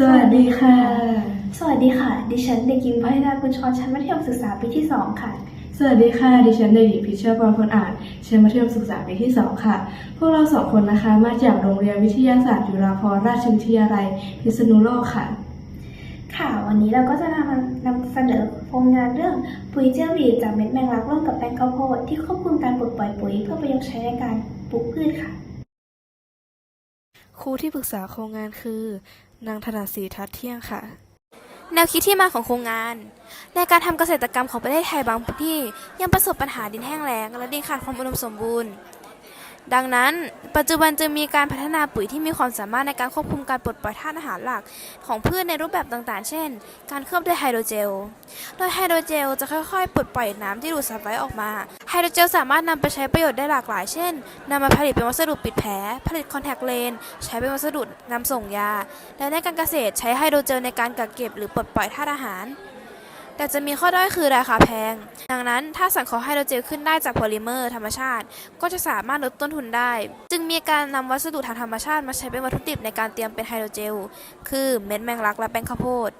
สวัสดีค่ะ สวัสดีค่ะ ดิฉันเด็กหญิงพัฒนากุญชรชั้นมัธยมศึกษาปีที่ 2 ค่ะ สวัสดีค่ะ ดิฉันเด็กหญิงพิชเชอร์ปรพลอาจชั้นมัธยมศึกษาปีที่ 2 ค่ะ พวกเราสองคนนะคะ มาจากโรงเรียนวิทยาศาสตร์จุฬาภรณราชวิทยาลัยพิษณุโลกค่ะ ค่ะ วันนี้เราก็จะนำนำเสนอโครงงานเรื่องปุ๋ยเจลวีจากเม็ดแมงลักร่วมกับแป้งข้าวโพดที่ควบคุมการปลดปล่อยปุ๋ยเพื่อประโยชน์ใช้ในการปลูกพืชค่ะครูที่ปรึกษาโครงงานคือ นางธนาศรีทัดเที่ยงค่ะ แนวคิดที่มาของโครงงาน ในการทำเกษตรกรรมของประเทศไทยบางพื้นที่ยังประสบปัญหาดินแห้งแล้งและดินขาดความอุดมสมบูรณ์ ดังนั้น ปัจจุบันจึงมีการพัฒนาปุ๋ยที่มีความสามารถในการควบคุมการปลดปล่อยธาตุอาหารหลัก ของพืชในรูปแบบต่างๆ เช่น การเคลือบด้วยไฮโดรเจล โดยไฮโดรเจลจะค่อยๆ ปลดปล่อยน้ำที่ดูดซับไว้ออกมา ไฮโดรเจลสามารถนำไปใช้ประโยชน์ได้หลากหลาย เช่นนำมาผลิตเป็นวัสดุปิดแผล ผลิตคอนแทคเลนส์ใช้เป็นวัสดุนำส่งยา และในการเกษตรใช้ไฮโดรเจลในการกักเก็บหรือปลดปล่อยธาตุอาหาร แต่จะมีข้อด้อยคือราคาแพง ดังนั้นถ้าสังเคราะห์ไฮโดรเจลขึ้นได้จากโพลิเมอร์ธรรมชาติ ก็จะสามารถลดต้นทุนได้ จึงมีการนำวัสดุทางธรรมชาติมาใช้เป็นวัตถุดิบในการเตรียมเป็นไฮโดรเจล คือเม็ดแมงลักและแป้งข้าวโพด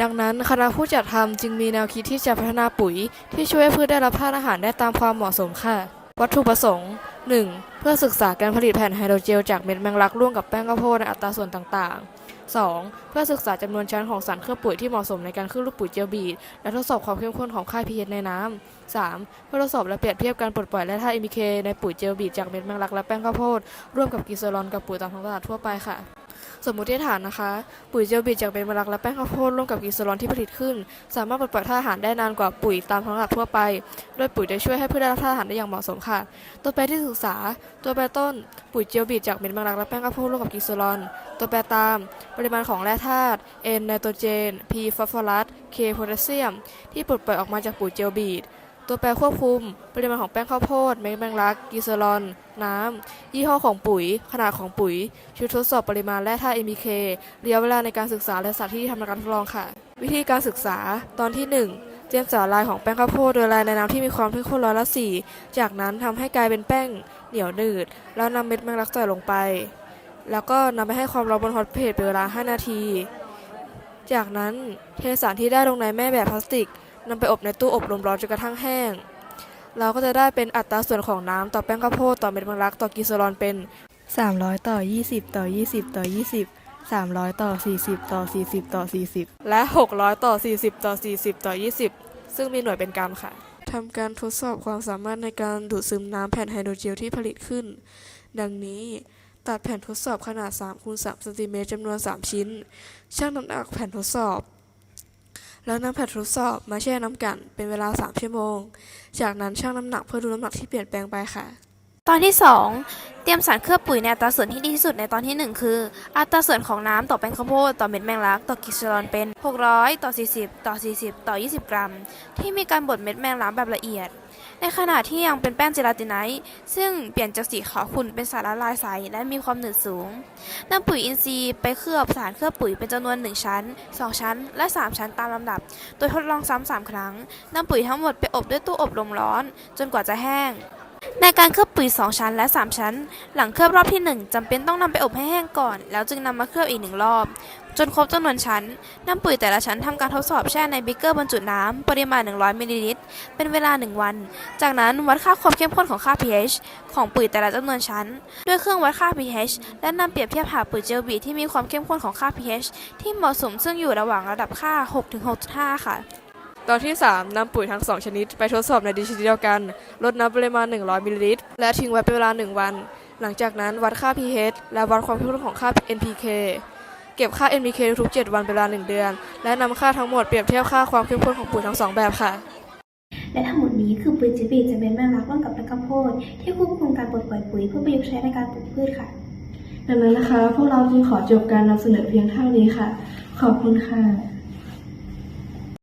ดังนั้นคณะผู้จัดทำจึงมีแนวคิดที่จะพัฒนาปุ๋ย ที่ช่วยให้พืชได้รับธาตุอาหารได้ตามความเหมาะสมค่ะ วัตถุประสงค์ 1. เพื่อศึกษาการผลิตแผ่นไฮโดรเจลจากเม็ดแมงลักร่วมกับแป้งข้าวโพดในอัตราส่วนต่างๆ 2. เพื่อศึกษาจำนวนชั้นของสารเคลือบปุ๋ยที่เหมาะสมในการเคลือบลูกปุ๋ยเจลบีดและทดสอบความเข้มข้นของค่า pH ในน้ำ 3. เพื่อทดสอบและเปรียบเทียบการปลดปล่อยแร่ธาตุ NPK ในปุ๋ยเจลบีดจากเม็ดแมงลักและแป้งข้าวโพดร่วมกับกิโซอรอนกับปุ๋ยตามท้องตลาดทั่วไปค่ะ สมมุติฐานนะคะ ปุ๋ยเจลบีดจากเม็ดแมงลักและแป้งข้าวโพดร่วมกับกีเซอรอนที่ผลิตขึ้น สามารถปลดปล่อยธาตุอาหารได้นานกว่าปุ๋ยตามท้องตลาดทั่วไป โดยปุ๋ยจะช่วยให้พืชได้รับธาตุอาหารได้อย่างเหมาะสมค่ะ ตัวแปรที่ศึกษา ตัวแปรต้น ปุ๋ยเจลบีดจากเม็ดแมงลักและแป้งข้าวโพดร่วมกับกีเซอรอนตัวแปรตาม ปริมาณของแร่ธาตุ N ไนโตรเจน P ฟอสฟอรัส K โพแทสเซียม ที่ปลดปล่อยออกมาจากปุ๋ยเจลบีด ตัวแปรควบคุม ปริมาณของแป้งข้าวโพดเม็ดแมงลักกีเซรอน น้ำ ยี่ห้อของปุ๋ย ขนาดของปุ๋ย ชุดทดสอบปริมาณแร่ธาตุ NPK ระยะเวลาในการศึกษาและสัตว์ที่ทำการทดลองค่ะ วิธีการศึกษาตอนที่ 1เตรียมสาลายของแป้งข้าวโพดโดยลายในน้ำที่มีความเข้มข้นร้อยละสี่จากนั้นทำให้กลายเป็นแป้งเหนียวหนืด แล้วนำเม็ดแมงลักใส่ลงไป แล้วก็นำไปให้ความร้อนบนฮอตเพลทเป็นเวลา 5 นาที จากนั้นเทสารที่ได้ลงในแม่แบบพลาสติก นำไปอบในตู้อบลมร้อนจนกระทั่งแห้ง เราก็จะได้เป็นอัตราส่วนของน้ำต่อแป้งข้าวโพดต่อเม็ดแมงลักต่อกีโซรอนเป็น 300 ต่อ 20 ต่อ 20 ต่อ 20 300 ต่อ 40 ต่อ 40 ต่อ 40 และ 600 ต่อ 40 ต่อ 40 ต่อ 20 ซึ่งมีหน่วยเป็นกรัมค่ะทำการทดสอบความสามารถในการดูดซึมน้ำแผ่นไฮโดรเจลที่ผลิตขึ้น ดังนี้ตัดแผ่นทดสอบขนาด3คูณ3ซนติเมตรจำนวน 3 ชิ้น ชั่งน้ำหนักแผ่นทดสอบ แล้วนำแผ่นทดสอบมาแช่น้ำกันเป็นเวลา 3 ชั่วโมง จากนั้นชั่งน้ำหนักเพื่อดูน้ำหนักที่เปลี่ยนแปลงไปค่ะ ตอนที่ 2 เตรียมสารเคลือบปุ๋ยในอัตราส่วนที่ดีที่สุดในตอนที่ 1 คือ อัตราส่วนของน้ำต่อแป้งข้าวโพดต่อเม็ดแมงลักต่อกิโลรอนเป็น 600 ต่อ 40 ต่อ 40 ต่อ 20 กรัม ที่มีการบดเม็ดแมงลักแบบละเอียด ในขณะที่ยังเป็นแป้งเจลาตินไนท์ซึ่งเปลี่ยนจากสีขาวขุ่นเป็นสารละลายใสและมีความหนืดสูงนำปุ๋ยอินทรีย์ไปเคลือบสารเคลือบปุ๋ยเป็นจำนวน 1 ชั้น 2 ชั้น และ 3 ชั้นตามลำดับ โดยทดลองซ้ำ3 ครั้งนำปุ๋ยทั้งหมดไปอบด้วยตู้อบลมร้อน จนกว่าจะแห้ง ในการเคลือบปุ๋ย 2 ชั้นและ 3 ชั้น หลังเคลือบรอบที่ 1จำเป็นต้องนำไปอบให้แห้งก่อน แล้วจึงนำมาเคลือบอีกหนึ่งรอบ จนครบจำนวนชั้นนำปุ๋ยแต่ละชั้นทำการทดสอบแช่ในบิ๊กเกอร์บรรจุน้ำปริมาณ 100มิลลิลิตรเป็นเวลา 1 วัน จากนั้นวัดค่าความเข้มข้นของค่า pH ของปุ๋ยแต่ละจำนวนชั้น ด้วยเครื่องวัดค่า pH และนำเปรียบเทียบหาปุ๋ยเจลบีที่มีความเข้มข้นของค่า pH ที่เหมาะสมซึ่งอยู่ระหว่างระดับค่า 6-6.5 ค่ะ ตอนที่ 3 นำปุ๋ยทั้ง 2 ชนิด ไปทดสอบในดินชนิดเดียวกัน ลดน้ำปริมาณ 100มิลลิลิตร และทิ้งไว้เป็นเวลา 1 วัน หลังจากนั้นวัดค่า pH และวัดความเข้มข้นของค่า NPK เก็บค่า NPK ทุกๆ7วันเป็นเวลา 1 เดือน และนำค่าทั้งหมดเปรียบเทียบค่าความเข้มข้นของปุ๋ยทั้ง 2 แบบค่ะ และทั้งหมดนี้คือปุ๋ยเจลวีจากเม็ดแมงลักร่วมกับแป้งข้าวโพดที่ควบคุมการปลดปล่อยปุ๋ยเพื่อประยุกต์ใช้ในการปลูกพืชค่ะ ดังนั้นนะคะ พวกเราจึงขอจบการนำเสนอเพียงเท่านี้ค่ะ ขอบคุณค่ะ